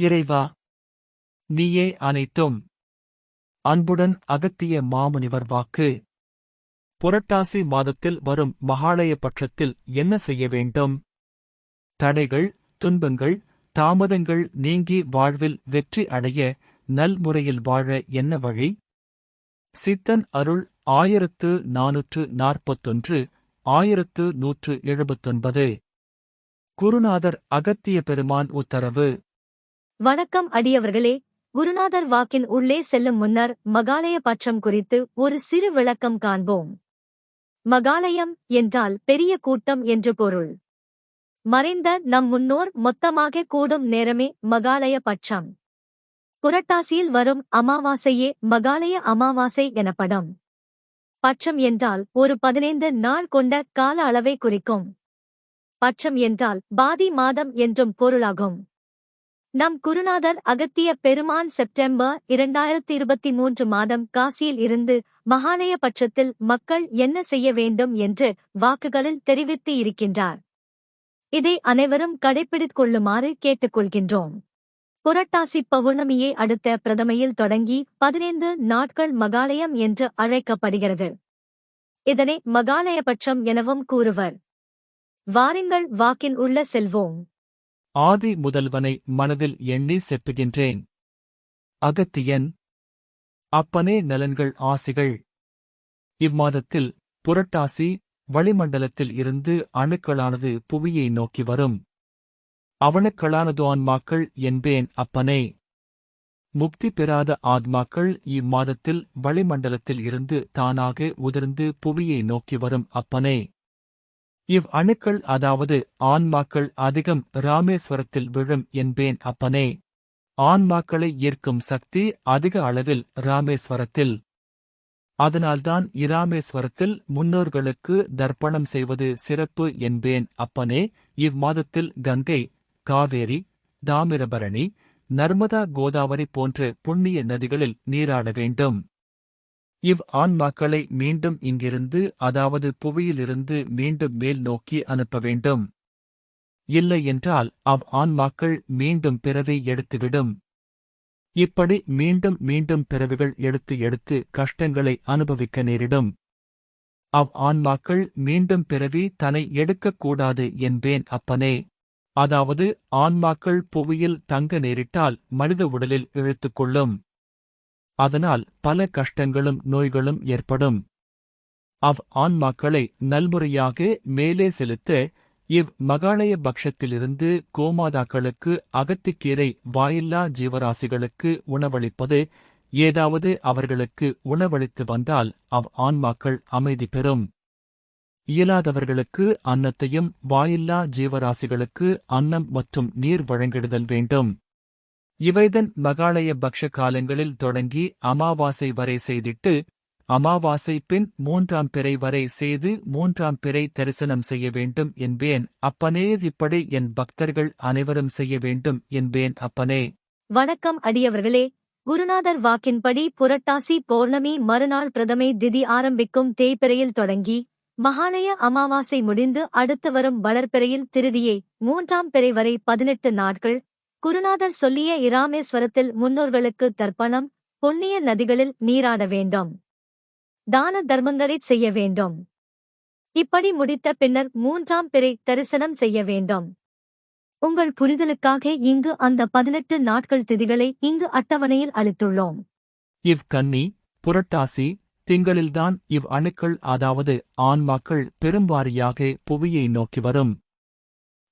இறைவா நீயே அனைத்தும். அன்புடன் அகத்திய மாமுனிவர் வாக்கு. புரட்டாசி மாதத்தில் வரும் மகாலய பட்சத்தில் என்ன செய்ய வேண்டும்? தடைகள் துன்பங்கள் தாமதங்கள் நீங்கி வாழ்வில் வெற்றி அடைய நல்முறையில் வாழ என்ன வழி? சித்தன் அருள் ஆயிரத்து நானூற்று நாற்பத்தொன்று ஆயிரத்து நூற்று எழுபத்தொன்பது. குருநாதர் அகத்திய பெருமான் உத்தரவு. வணக்கம் அடியவர்களே குருநாதர் வாக்கின் உள்ளே செல்லும் முன்னர் மகாலய பட்சம் குறித்து ஒரு சிறு விளக்கம் காண்போம். மகாலயம் என்றால் பெரிய கூட்டம் என்று பொருள். மறைந்த நம் முன்னோர் மொத்தமாக கூடும் நேரமே மகாலய பட்சம் புரட்டாசியில் வரும் அமாவாசையே மகாலய அமாவாசை எனப்படும். பட்சம் என்றால் ஒரு பதினைந்து நாள் கொண்ட கால அளவை குறிக்கும். பட்சம் என்றால் பாதி மாதம் என்றும் பொருளாகும். நம் குருநாதர் அகத்திய பெருமான் செப்டம்பர் இரண்டாயிரத்தி இருபத்தி மூன்று மாதம் காசியில் இருந்து மகாலய பட்சத்தில் மக்கள் என்ன செய்ய வேண்டும் என்று வாக்குகளில் தெரிவித்து இருக்கின்றார். இதை அனைவரும் கடைப்பிடித்துக் கொள்ளுமாறு கேட்டுக்கொள்கின்றோம். புரட்டாசி பௌர்ணமியை அடுத்த பிரதமையில் தொடங்கி பதினைந்து நாட்கள் மகாலயம் என்று அழைக்கப்படுகிறது. இதனை மகாலயபட்சம் எனவும் கூறுவர். வாருங்கள் வாக்கின் உள்ள செல்வோம். ஆதி முதல்வனை மனதில் எண்ணி செப்புகின்றேன். அகத்தியன் அப்பனே நலன்கள் ஆசிகள். இம்மாதத்தில் புரட்டாசி வளிமண்டலத்தில் இருந்து அணுக்களானது புவியை நோக்கி வரும். அவனுக்களானது ஆன்மாக்கள் என்பேன் அப்பனே. முக்தி பெறாத ஆத்மாக்கள் இம்மாதத்தில் வளிமண்டலத்தில் இருந்து தானாக உதிர்ந்து புவியை நோக்கி வரும் அப்பனே. இவ் அணுக்கள் அதாவது ஆன்மாக்கள் அதிகம் ராமேஸ்வரத்தில் விழும் என்பேன் அப்பனே. ஆன்மாக்களை ஈர்க்கும் சக்தி அதிக அளவில் ராமேஸ்வரத்தில் அதனால்தான் இராமேஸ்வரத்தில் முன்னோர்களுக்கு தர்ப்பணம் செய்வது சிறப்பு என்பேன் அப்பனே. இம்மாதத்தில் கங்கை காவேரி தாமிரபரணி நர்மதா கோதாவரி போன்ற புண்ணிய நதிகளில் நீராட வேண்டும். இவ் ஆன்மாக்களை மீண்டும் இங்கிருந்து அதாவது புவியிலிருந்து மீண்டும் மேல் நோக்கி அனுப்ப வேண்டும். இல்லை என்றால் அவ் ஆன்மாக்கள் மீண்டும் பிறவி எடுத்துவிடும். இப்படி மீண்டும் மீண்டும் பிறவிகள் எடுத்து எடுத்து கஷ்டங்களை அனுபவிக்க நேரிடும். அவ் ஆன்மாக்கள் மீண்டும் பிறவி தன்னை எடுக்கக்கூடாது என்பேன் அப்பனே. அதாவது ஆன்மாக்கள் புவியில் தங்க நேரிட்டால் மனித உடலில் இழுத்துக் கொள்ளும். அதனால் பல கஷ்டங்களும் நோய்களும் ஏற்படும். அவ் ஆன்மாக்களை நல்முறையாக மேலே செலுத்த இவ் மகாலய பக்ஷத்திலிருந்து கோமாதாக்களுக்கு அகத்திக்கீரை வாயில்லா ஜீவராசிகளுக்கு உணவளிப்பது ஏதாவது அவர்களுக்கு உணவளித்து வந்தால் அவ் ஆன்மாக்கள் அமைதி பெறும். இயலாதவர்களுக்கு அன்னத்தையும் வாயில்லா ஜீவராசிகளுக்கு அன்னம் மற்றும் நீர் வழங்கிடுதல் வேண்டும். இவைதன் மகாலய பக்ஷ காலங்களில் தொடங்கி அமாவாசை வரை செய்திட்டு அமாவாசை பின் மூன்றாம் பிறை வரை செய்து மூன்றாம் பிறை தரிசனம் செய்ய வேண்டும் என்பேன். அப்பனே இப்படி என் பக்தர்கள் அனைவரும் செய்ய வேண்டும் என்பேன் அப்பனே. வணக்கம் அடியவர்களே. குருநாதர் வாக்கின்படி புரட்டாசி பௌர்ணமி மறுநாள் பிரதமை திதி ஆரம்பிக்கும் தேய்பிறையில் தொடங்கி மகாலய அமாவாசை முடிந்து அடுத்து வரும் வளர்பிறையில் திருதியை மூன்றாம் பிறை வரை பதினெட்டு நாட்கள் குருநாதர் சொல்லிய இராமேஸ்வரத்தில் முன்னோர்களுக்கு தர்ப்பணம் புண்ணிய நதிகளில் நீராட வேண்டும். தான தர்மங்களைச் செய்ய வேண்டும். இப்படி முடித்த பின்னர் மூன்றாம் பிறை தரிசனம் செய்ய வேண்டும். உங்கள் புரிதலுக்காக இங்கு அந்த பதினெட்டு நாட்கள் திதிகளை இங்கு அட்டவணையில் அளித்துள்ளோம். இவ் கன்னி புரட்டாசி திங்களில்தான் இவ் அணுக்கள் அதாவது ஆன்மாக்கள் பெரும்பாரியாக புவியை நோக்கி வரும்.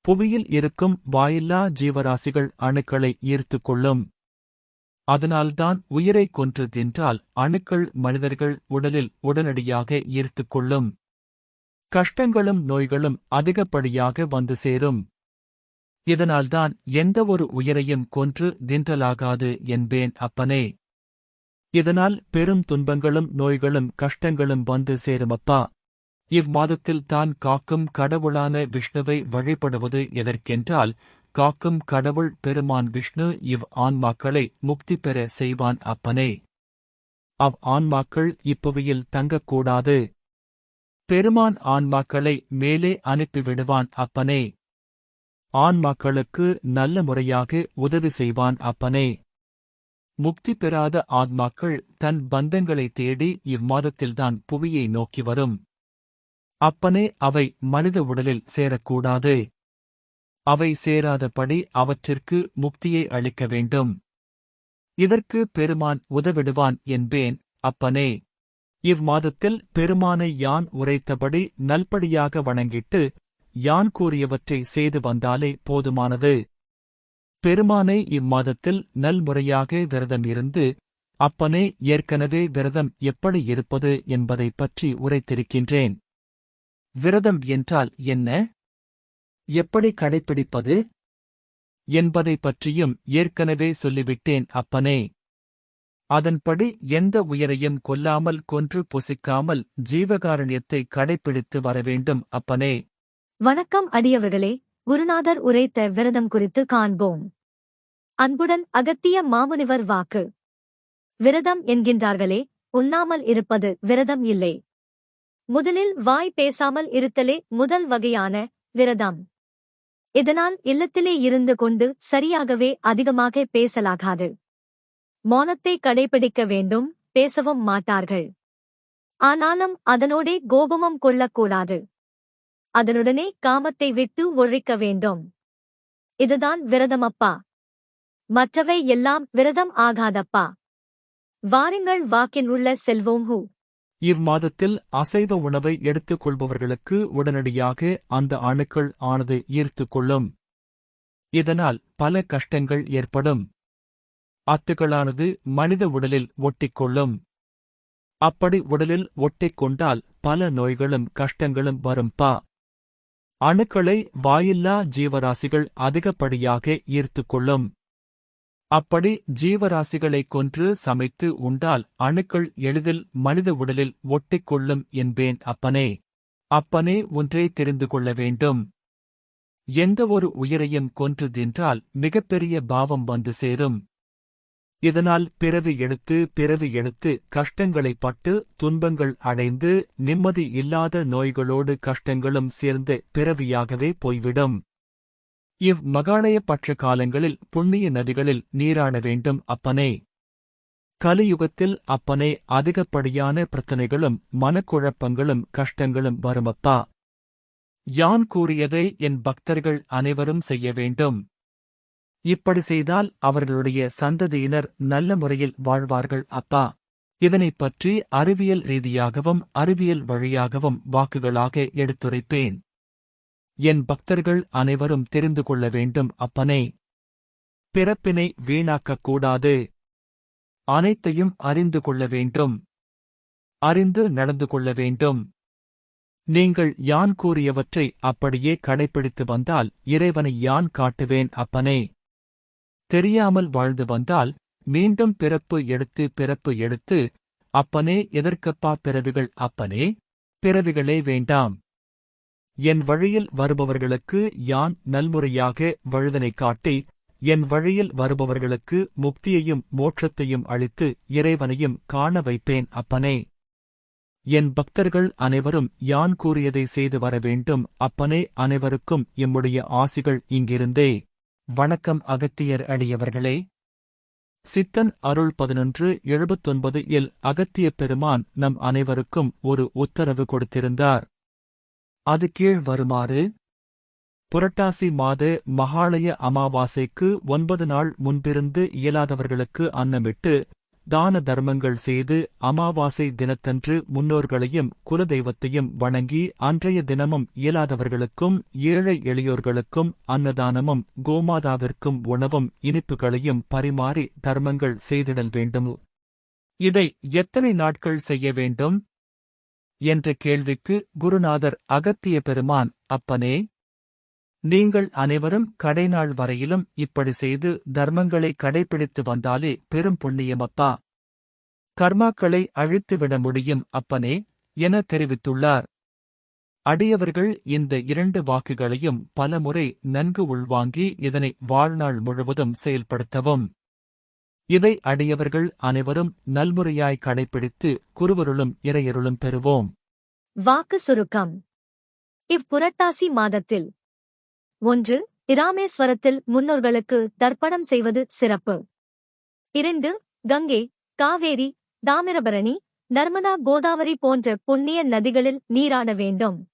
புவியில் இருக்கும் வாயில்லா ஜீவராசிகள் அணுக்களை ஈர்த்துக் கொள்ளும். அதனால்தான் உயிரை கொன்று தின்றால் அணுக்கள் மனிதர்கள் உடலில் உடனடியாக ஈர்த்துக் கொள்ளும். கஷ்டங்களும் நோய்களும் அதிகப்படியாக வந்து சேரும். இதனால்தான் எந்தவொரு உயிரையும் கொன்று தின்றலாகாது என்பேன் அப்பனே. இதனால் பெரும் துன்பங்களும் நோய்களும் கஷ்டங்களும் வந்து சேருமப்பா. இவ்மாதத்தில் தான் காக்கும் கடவுளான விஷ்ணுவை வழிபடுவது எதற்கென்றால் காக்கும் கடவுள் பெருமான் விஷ்ணு இவ் ஆன்மாக்களை முக்தி பெற செய்வான் அப்பனே. அவ் ஆன்மாக்கள் இப்புவியில் தங்கக்கூடாது. பெருமான் ஆன்மாக்களை மேலே அனுப்பிவிடுவான் அப்பனே. ஆன்மாக்களுக்கு நல்ல முறையாக உதவி செய்வான் அப்பனே. முக்தி பெறாத ஆன்மாக்கள் தன் பந்தங்களை தேடி இம்மாதத்தில்தான் புவியை நோக்கி வரும். அப்பனே அவை மனித உடலில் சேரக்கூடாது. அவை சேராதபடி அவற்றிற்கு முக்தியை அளிக்க வேண்டும். இதற்கு பெருமான் உதவிடுவான் என்பேன் அப்பனே. இவ்மாதத்தில் பெருமானை யான் உரைத்தபடி நல்படியாக வணங்கிட்டு யான் கூறியவற்றை செய்து வந்தாலே போதுமானது. பெருமானை இம்மாதத்தில் நல்முறையாக விரதம் இருந்து அப்பனே ஏற்கனவே விரதம் எப்படி இருப்பது என்பதைப் பற்றி உரைத்திருக்கின்றேன். விரதம் என்றால் என்ன? எப்படி கடைப்பிடிப்பது? என்பதைப் பற்றியும் ஏற்கனவே சொல்லிவிட்டேன் அப்பனே. அதன்படி எந்த உயிரையும் கொல்லாமல் கொன்று புசிக்காமல் ஜீவகாரண்யத்தை கடைப்பிடித்து வரவேண்டும் அப்பனே. வணக்கம் அடியவர்களே குருநாதர் உரைத்த விரதம் குறித்து காண்போம். அன்புடன் அகத்திய மாமுனிவர் வாக்கு. விரதம் என்கின்றார்களே உண்ணாமல் இருப்பது விரதம் இல்லை. முதலில் வாய் பேசாமல் இருத்தலே முதல் வகையான விரதம். இதனால் இல்லத்திலே இருந்து கொண்டு சரியாகவே அதிகமாக பேசலாகாது. மௌனத்தை கடைபிடிக்க வேண்டும் பேசவும் மாட்டார்கள். ஆனாலும் அதனோடே கோபமும் கொள்ளக்கூடாது. அதனுடனே காமத்தை விட்டு ஒழிக்க வேண்டும். இதுதான் விரதமப்பா. மற்றவை எல்லாம் விரதம் ஆகாதப்பா. வாருங்கள் வாக்கின் உள்ள செல்வோம் ஹூ. இம்மாதத்தில் அசைவ உணவை எடுத்துக் கொள்பவர்களுக்கு உடனடியாக அந்த அணுக்கள் ஆனது ஈர்த்துக் கொள்ளும். இதனால் பல கஷ்டங்கள் ஏற்படும். அத்துகளானது மனித உடலில் ஒட்டிக்கொள்ளும் அப்படி உடலில் ஒட்டிக் கொண்டால் பல நோய்களும் கஷ்டங்களும் வரும் பா. அணுக்களை வாயில்லா ஜீவராசிகள் அதிகப்படியாக ஈர்த்துக் கொள்ளும். அப்படி ஜீவராசிகளைக் கொன்று சமைத்து உண்டால் அணுக்கள் எளிதில் மனித உடலில் ஒட்டிக்கொள்ளும் என்பேன் அப்பனே. அப்பனே ஒன்றே தெரிந்து கொள்ள வேண்டும். எந்தவொரு உயிரையும் கொன்று தின்றால் மிகப்பெரிய பாவம் வந்து சேரும். இதனால் பிறவி எடுத்து பிறவி எடுத்து கஷ்டங்களைப் பட்டு துன்பங்கள் அடைந்து நிம்மதி இல்லாத நோய்களோடு கஷ்டங்களும் சேர்ந்து பிறவியாகவே போய்விடும். இவ் மகாலய காலங்களில் புண்ணிய நதிகளில் நீராட வேண்டும் அப்பனே. கலியுகத்தில் அப்பனே அதிகப்படியான பிரச்சனைகளும் மனக்குழப்பங்களும் கஷ்டங்களும் வருமப்பா. யான் கூறியதை என் பக்தர்கள் அனைவரும் செய்ய வேண்டும். இப்படி செய்தால் அவர்களுடைய சந்ததியினர் நல்ல முறையில் வாழ்வார்கள் அப்பா. இதனைப் பற்றி அறிவியல் ரீதியாகவும் அறிவியல் வழியாகவும் வாக்குகளாக எடுத்துரைப்பேன். என் பக்தர்கள் அனைவரும் தெரிந்து கொள்ள வேண்டும் அப்பனே. பிறப்பினை வீணாக்கக் கூடாது. அனைத்தையும் அறிந்து கொள்ள வேண்டும். அறிந்து நடந்து கொள்ள வேண்டும். நீங்கள் யான் கூறியவற்றை அப்படியே கடைப்பிடித்து வந்தால் இறைவனை யான் காட்டுவேன் அப்பனே. தெரியாமல் வாழ்ந்து வந்தால் மீண்டும் பிறப்பு எடுத்து பிறப்பு எடுத்து அப்பனே எதற்கப்பா பிறவிகள் அப்பனே? பிறவிகளே வேண்டாம். என் வழியில் வருபவர்களுக்கு யான் நல்முறையாக வழுதனை காட்டி என் வழியில் வருபவர்களுக்கு முக்தியையும் மோட்சத்தையும் அளித்து இறைவனையும் காண வைப்பேன் அப்பனே. என் பக்தர்கள் அனைவரும் யான் கூறியதை செய்து வர வேண்டும் அப்பனே அனைவருக்கும் எம்முடைய ஆசிகள் இங்கிருந்தே. வணக்கம் அகத்தியர் அடியவர்களே. சித்தன் அருள் பதினொன்று எழுபத்தொன்பது இல் அகத்திய பெருமான் நம் அனைவருக்கும் ஒரு உத்தரவு கொடுத்திருந்தார். அது கீழ் வருமாறு? புரட்டாசி மாத மகாலய அமாவாசைக்கு ஒன்பது நாள் முன்பிருந்து இயலாதவர்களுக்கு அன்னமிட்டு தான தர்மங்கள் செய்து அமாவாசை தினத்தன்று முன்னோர்களையும் குலதெய்வத்தையும் வணங்கி அன்றைய தினமும் இயலாதவர்களுக்கும் ஏழை எளியோர்களுக்கும் அன்னதானமும் கோமாதாவிற்கும் உணவும் இனிப்புகளையும் பரிமாறி தர்மங்கள் செய்திடல் வேண்டும்? இதை எத்தனை நாட்கள் செய்ய வேண்டும்? என்ற கேள்விக்கு குருநாதர் அகத்திய பெருமான் அப்பனே நீங்கள் அனைவரும் கடைநாள் வரையிலும் இப்படி செய்து தர்மங்களை கடைபிடித்து வந்தாலே பெரும் புண்ணியமப்பா? கர்மாக்களை அழித்துவிட முடியும் அப்பனே என தெரிவித்துள்ளார். அடியவர்கள் இந்த இரண்டு வாக்குகளையும் பலமுறை நன்கு உள்வாங்கி இதனை வாழ்நாள் முழுவதும் செயல்படுத்தவும் இதை அடியவர்கள் அனைவரும் நல்முறையாய் கடைபிடித்து குருவருளும் இறையருளும் பெறுவோம். வாக்கு சுருக்கம். இவ் புரட்டாசி மாதத்தில். ஒன்று இராமேஸ்வரத்தில் முன்னோர்களுக்கு தர்ப்பணம் செய்வது சிறப்பு. இரண்டு கங்கை காவேரி தாமிரபரணி நர்மதா கோதாவரி போன்ற புண்ணிய நதிகளில் நீராட வேண்டும்.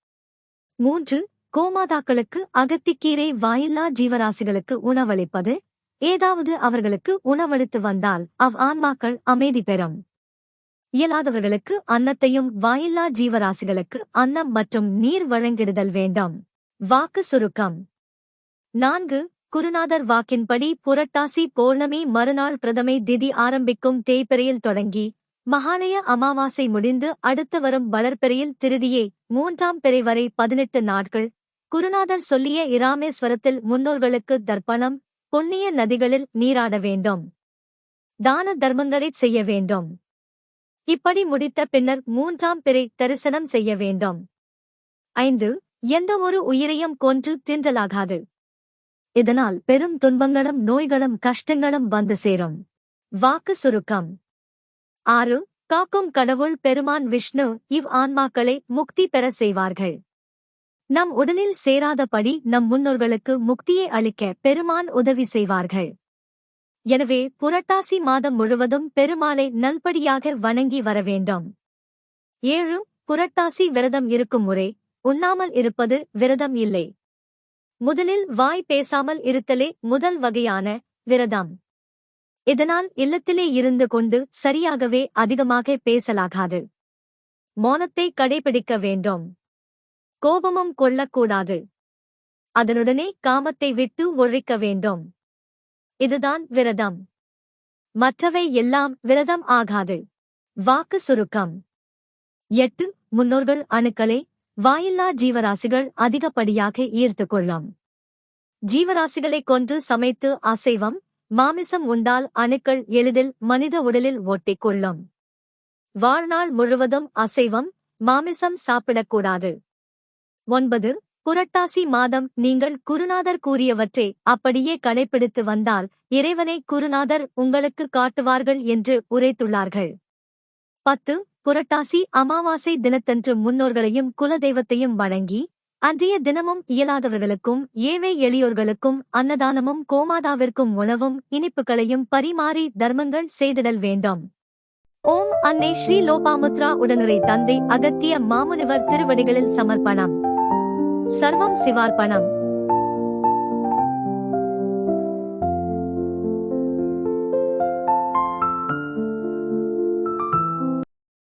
மூன்று கோமாதாக்களுக்கு அகத்திக்கீரை வாயில்லா ஜீவராசிகளுக்கு உணவளிப்பது ஏதாவது அவர்களுக்கு உணவளித்து வந்தால் அவ் ஆன்மாக்கள் அமைதி பெறும். இயலாதவர்களுக்கு அன்னத்தையும் வாயில்லா ஜீவராசிகளுக்கு அன்னம் மற்றும் நீர் வழங்கிடுதல் வேண்டும். வாக்கு சுருக்கம். நான்கு குருநாதர் வாக்கின்படி புரட்டாசி பௌர்ணமி மறுநாள் பிரதமை திதி ஆரம்பிக்கும் தேய்பிரையில் தொடங்கி மகாலய அமாவாசை முடிந்து அடுத்து வரும் வளர்பிறையில் திருதியே மூன்றாம் பிறை வரை பதினெட்டு நாட்கள் குருநாதர் சொல்லிய இராமேஸ்வரத்தில் முன்னோர்களுக்கு தர்ப்பணம் புண்ணிய நதிகளில் நீராட வேண்டும். தான தர்மங்களைச் செய்ய வேண்டும். இப்படி முடித்த பின்னர் மூன்றாம் பிறை தரிசனம் செய்ய வேண்டும். ஐந்து எந்த ஒரு உயிரையும் கொன்று தின்றலாகாது. இதனால் பெரும் துன்பங்களும் நோய்களும் கஷ்டங்களும் வந்து சேரும். வாக்கு சுருக்கம். ஆறு காக்கும் கடவுள் பெருமான் விஷ்ணு இவ் ஆன்மாக்களை முக்தி பெற செய்வார்கள். நம் உடலில் சேராதபடி நம் முன்னோர்களுக்கு முக்தியை அளிக்க பெருமான் உதவி செய்வார்கள். எனவே புரட்டாசி மாதம் முழுவதும் பெருமாளை நல்படியாக வணங்கி வர வேண்டும். ஏழு புரட்டாசி விரதம் இருக்கும் முறை உண்ணாமல் இருப்பது விரதம் இல்லை. முதலில் வாய் பேசாமல் இருத்தலே முதல் வகையான விரதம். இதனால் இல்லத்திலே இருந்து கொண்டு சரியாகவே அதிகமாக பேசலாகாது. மௌனத்தை கடைபிடிக்க வேண்டும். கோபமும் கொள்ளக்கூடாது. அதனுடனே காமத்தை விட்டு ஒழிக்க வேண்டும். இதுதான் விரதம். மற்றவை எல்லாம் விரதம் ஆகாது. வாக்கு சுருக்கம். எட்டு முன்னோர்கள் அணுக்களே வாயில்லா ஜீவராசிகள் அதிகப்படியாக ஈர்த்து கொள்ளும். ஜீவராசிகளைக் கொன்று சமைத்து அசைவம் மாமிசம் உண்டால் அணுக்கள் எளிதில் மனித உடலில் ஒட்டிக் கொள்ளும். வாழ்நாள் முழுவதும் அசைவம் மாமிசம் சாப்பிடக்கூடாது. ஒன்பது புரட்டாசி மாதம் நீங்கள் குருநாதர் கூறியவற்றை அப்படியே கடைபிடித்து வந்தால் இறைவனை குருநாதர் உங்களுக்கு காட்டுவார்கள் என்று உரைத்துள்ளார்கள். பத்து புரட்டாசி அமாவாசை தினத்தன்று முன்னோர்களையும் குலதெய்வத்தையும் வணங்கி அன்றைய தினமும் இயலாதவர்களுக்கும் ஏழை எளியோர்களுக்கும் அன்னதானமும் கோமாதாவிற்கும் உணவும் இனிப்புகளையும் பரிமாறி தர்மங்கள் செய்திடல் வேண்டும். ஓம் அன்னை ஸ்ரீ லோபாமுத்ரா உடனுரை தந்தை அகத்திய மாமுனிவர் திருவடிகளில் சமர்ப்பணம். சர்வம் சிவார்ப்பணம்.